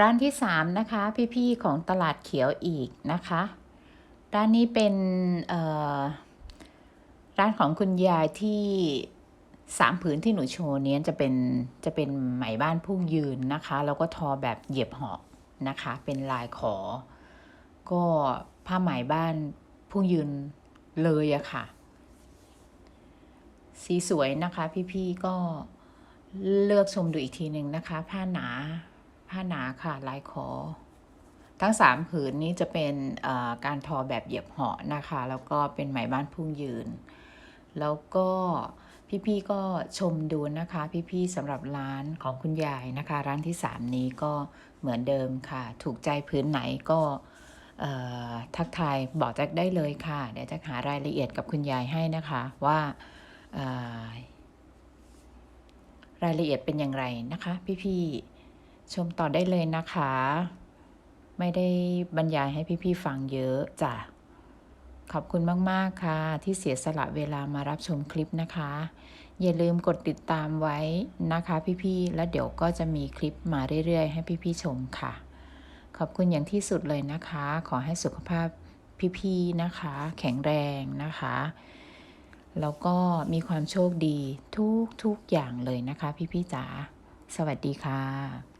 ร้านที่สามนะคะ พี่ๆของตลาดเขียวอีกนะคะ ร้านนี้เป็นร้านของคุณยายที่สามผืนที่หนูโชว์เนี้ยจะเป็นจะเป็นไหมบ้านพุ่งยืนนะคะ แล้วก็ทอแบบเหยียบหอกนะคะ เป็นลายขอ ก็ผ้าไหมบ้านพุ่งยืนเลยอะค่ะ สีสวยนะคะ พี่ๆก็เลือกชมดูอีกทีหนึ่งนะคะ ผ้าหนา ผ้าหนาค่ะลายขอทั้งสามผืนนี้จะเป็นการทอแบบเหยียบเหาะนะคะ แล้วก็เป็นไหมบ้านพุ่งยืน แล้วก็พี่ๆก็ชมดูนะคะ พี่ๆสำหรับร้านของคุณยายนะคะ ร้านที่สามนี้ก็เหมือนเดิมค่ะ ถูกใจผืนไหนก็ทักทายบอกแจ็คได้เลยค่ะ เดี๋ยวจะหารายละเอียดกับคุณยายให้นะคะว่ารายละเอียดเป็นอย่างไรนะคะ พี่ๆ ชมต่อได้เลยนะคะ ไม่ได้บรรยายให้พี่ๆฟังเยอะจ้ะ ขอบคุณมากๆค่ะ ที่เสียสละเวลามารับชมคลิปนะคะ อย่าลืมกดติดตามไว้นะคะ พี่ๆ แล้วเดี๋ยวก็จะมีคลิปมาเรื่อยๆ ให้พี่ๆ ชมค่ะ ขอบคุณอย่างที่สุดเลยนะคะ ขอให้สุขภาพพี่ๆ นะคะ แข็งแรงนะคะแล้วก็มีความโชคดีทุกๆอย่างเลยนะคะ พี่ๆจ๋า สวัสดีค่ะ